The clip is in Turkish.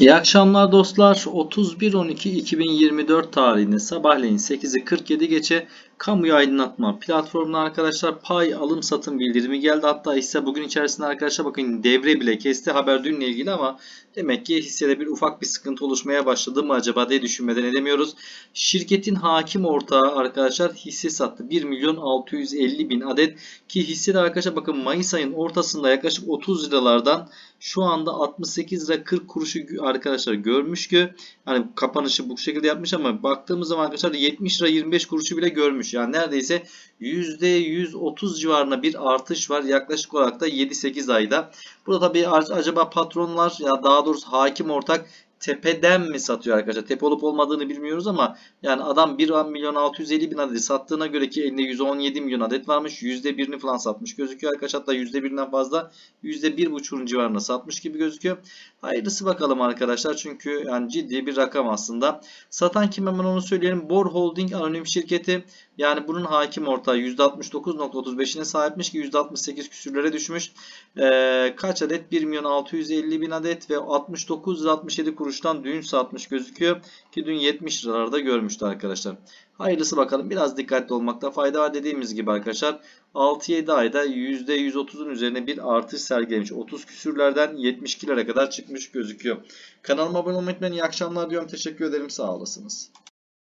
İyi akşamlar dostlar. 31.12.2024 tarihinde sabahleyin 8'i 47 geçe kamuya aydınlatma platformuna arkadaşlar pay alım satım bildirimi geldi. Hatta hisse bugün içerisinde arkadaşlar bakın devre bile kesti. Haber dünle ilgili ama demek ki hissede bir ufak bir sıkıntı oluşmaya başladı mı acaba diye düşünmeden edemiyoruz. Şirketin hakim ortağı arkadaşlar hisse sattı. 1 milyon 650 bin adet ki hisse de arkadaşlar bakın Mayıs ayın ortasında yaklaşık 30 liralardan şu anda 68 lira 40 kuruşu arkadaşlar görmüş ki hani kapanışı bu şekilde yapmış ama baktığımız zaman arkadaşlar 70 lira 25 kuruşu bile görmüş. Yani neredeyse %130 civarında bir artış var yaklaşık olarak da 7-8 ayda. Burada tabii acaba patronlar ya daha doğrusu hakim ortak tepeden mi satıyor arkadaşlar? Tepe olup olmadığını bilmiyoruz ama yani adam 1 milyon 650 bin adeti sattığına göre ki elinde 117 milyon adet varmış. %1'ini falan satmış gözüküyor arkadaşlar. Hatta %1'inden fazla %1,5'un civarında satmış gibi gözüküyor. Hayırlısı bakalım arkadaşlar. Çünkü yani ciddi bir rakam aslında. Satan kim hemen onu söyleyelim. Bor Holding anonim şirketi. Yani bunun hakim ortağı %69.35'ine sahipmiş ki %68 küsürlere düşmüş. Ee, kaç adet? 1 milyon 650 bin adet ve 69.67 kuruştan dün satmış gözüküyor. Ki dün 70 liralarda görmüştü arkadaşlar. Hayırlısı bakalım. Biraz dikkatli olmakta fayda var dediğimiz gibi arkadaşlar. 6-7 ayda %130'un üzerine bir artış sergilemiş. 30 küsürlerden 72'lere kadar çıkmış gözüküyor. Kanalıma abone olmayı unutmayın. İyi akşamlar diyorum. Teşekkür ederim. Sağ olasınız.